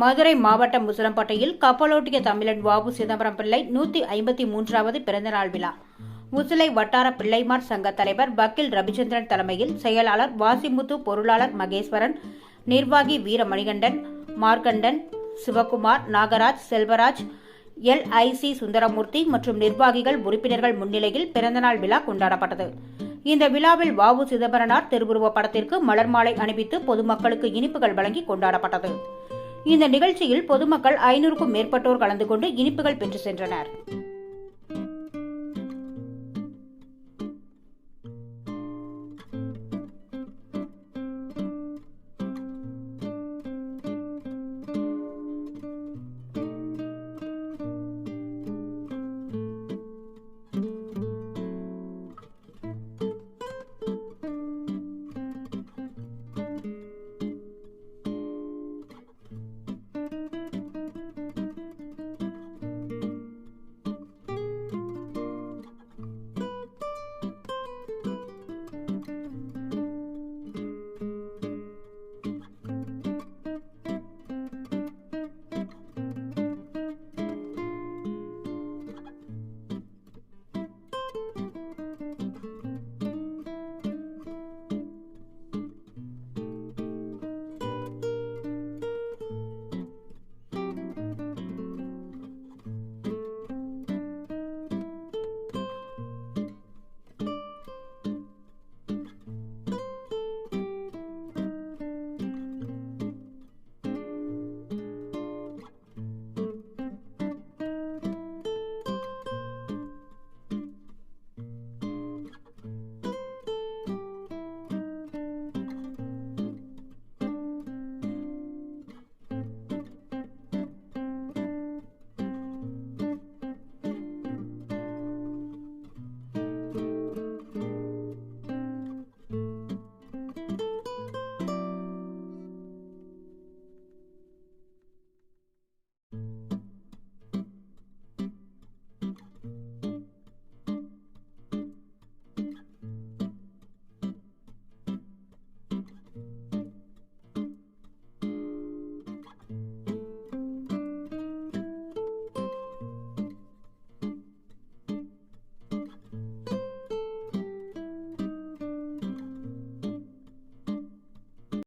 மதுரை மாவட்டம் முசலம்பட்டையில் கப்பலோட்டிய தமிழன் வாபு சிதம்பரம் பிள்ளை நூற்றி ஐம்பத்தி மூன்றாவது பிறந்தநாள் விழா. முசிலை வட்டார பிள்ளைமார் சங்க தலைவர் வக்கீல் ரவிச்சந்திரன் தலைமையில் செயலாளர் வாசிமுத்து பொருளாளர் மகேஸ்வரன் நிர்வாகி வீரமணிகண்டன் மார்க்கண்டன் சிவகுமார் நாகராஜ் செல்வராஜ் எல்ஐசி சுந்தரமூர்த்தி மற்றும் நிர்வாகிகள் உறுப்பினர்கள் முன்னிலையில் பிறந்தநாள் விழா கொண்டாடப்பட்டது. இந்த விழாவில் வாவு சிதம்பரனார் திருவுருவ படத்திற்கு மலர் மாலை அணிவித்து பொதுமக்களுக்கு இனிப்புகள் வழங்கி கொண்டாடப்பட்டது. இந்த நிகழ்ச்சியில் பொதுமக்கள் ஐநூறுக்கும் மேற்பட்டோர் கலந்து கொண்டு இனிப்புகள் பெற்று சென்றனர்.